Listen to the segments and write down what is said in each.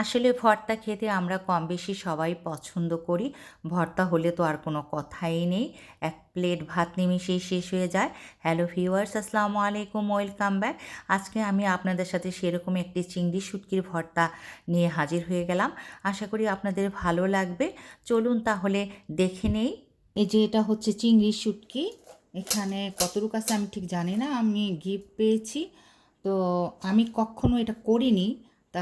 আসলে ভর্তা খেতে আমরা কম বেশি সবাই পছন্দ করি। ভর্তা হলে তো আর কোনো কথাই নেই। এক প্লেট ভাত নিমিশেই শেষ হয়ে যায়। হ্যালো ভিউয়ার্স, আসসালামু আলাইকুম, ওয়েলকাম ব্যাক। আজকে আমি আপনাদের সাথে সেরকম একটি চিংড়ি শুটকির ভর্তা নিয়ে হাজির হয়ে গেলাম। আশা করি আপনাদের ভালো লাগবে। চলুন তাহলে দেখে নেই। এই যে এটা হচ্ছে চিংড়ি শুটকি। এখানে কতটুকু আছে আমি ঠিক জানি না। আমি গিফট পেয়েছি। তো আমি কখনো এটা করিনি।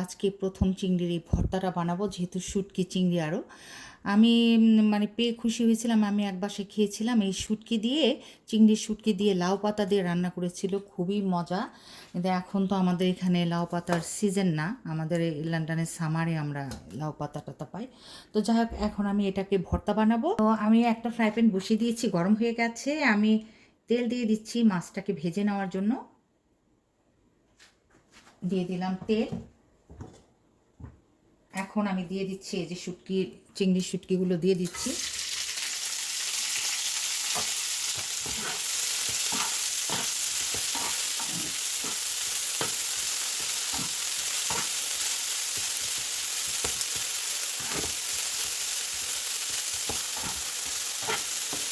আজকে প্রথম চিংড়ির এই ভর্তাটা বানাবো, যেহেতু শুটকি চিংড়ি আরও আমি মানে পেয়ে খুশি হয়েছিলাম, আমি এক বাসে খেয়েছিলাম। এই শুটকি দিয়ে, চিংড়ির শুটকি দিয়ে লাউ পাতা দিয়ে রান্না করেছিল, খুবই মজা। কিন্তু এখন তো আমাদের এখানে লাউ পাতার সিজন না, আমাদের লন্ডনের সামারে আমরা লাউ পাতা টাতা পাই। তো যাই হোক, এখন আমি এটাকে ভর্তা বানাবো। তো আমি একটা ফ্রাই প্যান বসিয়ে দিয়েছি, গরম হয়ে গেছে। আমি তেল দিয়ে দিচ্ছি মাছটাকে ভেজে নেওয়ার জন্য। দিয়ে দিলাম তেল। এখন আমি দিয়ে দিচ্ছি এই যে শুটকি, চিংড়ি শুটকিগুলো দিয়ে দিচ্ছি।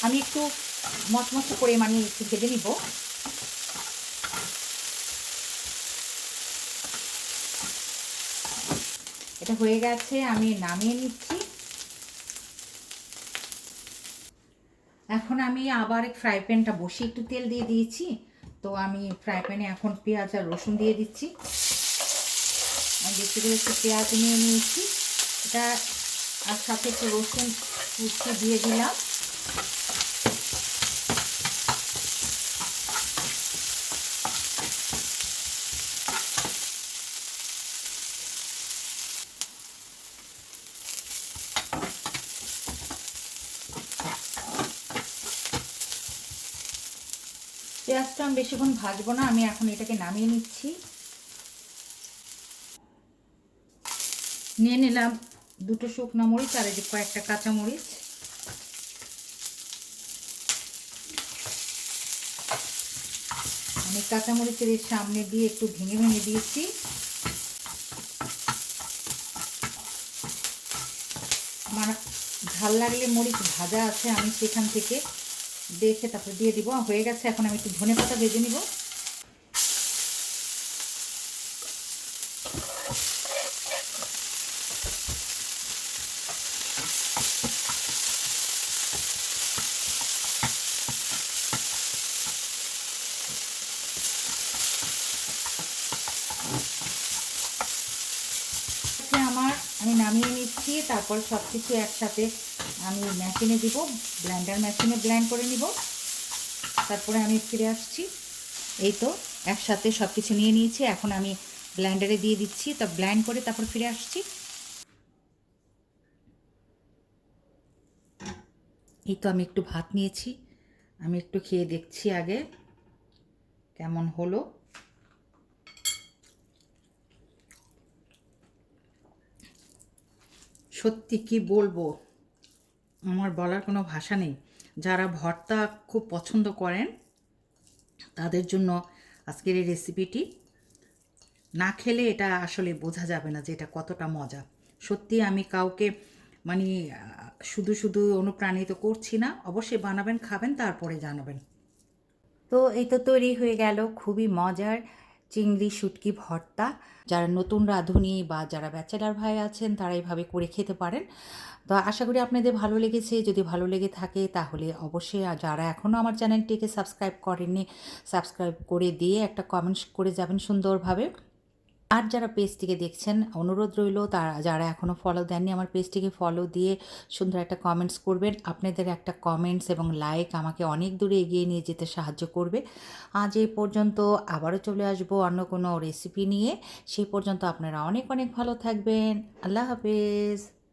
আমি একটু মচমচ করে মানে একটু ভেজে নিব। এটা হয়ে গেছে, আমি নামিয়ে নিচ্ছি। এখন আমি আবার ফ্রাই প্যানটা বসিয়ে একটু তেল দিয়ে দিয়েছি। তো আমি ফ্রাই প্যানে এখন পেঁয়াজ আর রসুন দিয়ে দিচ্ছি। আমি বেশি করে একটু পেঁয়াজ নিয়ে নিয়েছি। এটা আর সাথে একটু রসুন কুচি দিয়ে দিলাম। পেঁয়াজটা আমি বেশিক্ষণ ভাজবো না, আমি এখন এটাকে নামিয়ে নিচ্ছি। নিয়ে নিলাম দুটো শুকনো মরিচ আর এই যে কয়েকটা কাঁচা মরিচ। আমি কাঁচা মরিচের এর সামনে দিয়ে একটু ভেঙে ভেঙে দিয়েছি। আমার ঝাল লাগলে মরিচ ভাজা আছে, আমি সেখান থেকে দেখে তারপরে দিয়ে দিব। হয়ে গেছে, এখন আমি একটু ধনে পাতা ভেজে নিব। আমার, আমি নামিয়ে নিচ্ছি, তারপর সব কিছু একসাথে আমি মেশিনে দিব ব্লেন্ডার মেশিনে ব্লেন্ড করে নিব। তারপরে আমি ফিরে আসছি। এই তো, একসাথে সব কিছু নিয়ে নিয়েছি। এখন আমি ব্লেন্ডারে দিয়ে দিচ্ছি। তা ব্লেন্ড করে তারপর ফিরে আসছি। এই তো আমি একটু ভাত নিয়েছি। আমি একটু খেয়ে দেখছি আগে কেমন হলো। সত্যি কি বলব? আমার বলার কোনো ভাষা নেই। যারা ভর্তা খুব পছন্দ করেন, তাদের জন্য আজকের এই রেসিপিটি না খেলে এটা আসলে বোঝা যাবে না যে এটা কতটা মজা। সত্যি আমি কাউকে মানে শুধু শুধু অনুপ্রাণিত করছি না, অবশ্যই বানাবেন, খাবেন, তারপরে জানাবেন। তো এই তো তৈরি হয়ে গেল, খুবই মজার চিংড়ি, শুটকি, ভর্তা যারা নতুন রাঁধুনি বা যারা ব্যাচেলার ভাই আছেন তারা এইভাবে করে খেতে পারেন। তো আশা করি আপনাদের ভালো লেগেছে। যদি ভালো লেগে থাকে তাহলে অবশ্যই যারা এখনও আমার চ্যানেলটিকে সাবস্ক্রাইব করেননি, সাবস্ক্রাইব করে দিয়ে একটা কমেন্টস করে যাবেন সুন্দরভাবে। আর যারা পেজটিকে দেখছেন, অনুরোধ রইল তারা, যারা এখনও ফলো দেননি, আমার পেজটিকে ফলো দিয়ে সুন্দর একটা কমেন্টস করবেন। আপনাদের একটা কমেন্টস এবং লাইক আমাকে অনেক দূরে এগিয়ে নিয়ে যেতে সাহায্য করবে। আজ এই পর্যন্ত আবারও চলে আসব অন্য কোনো রেসিপি নিয়ে। সেই পর্যন্ত আপনারা অনেক অনেক ভালো থাকবেন। আল্লাহ হাফেজ।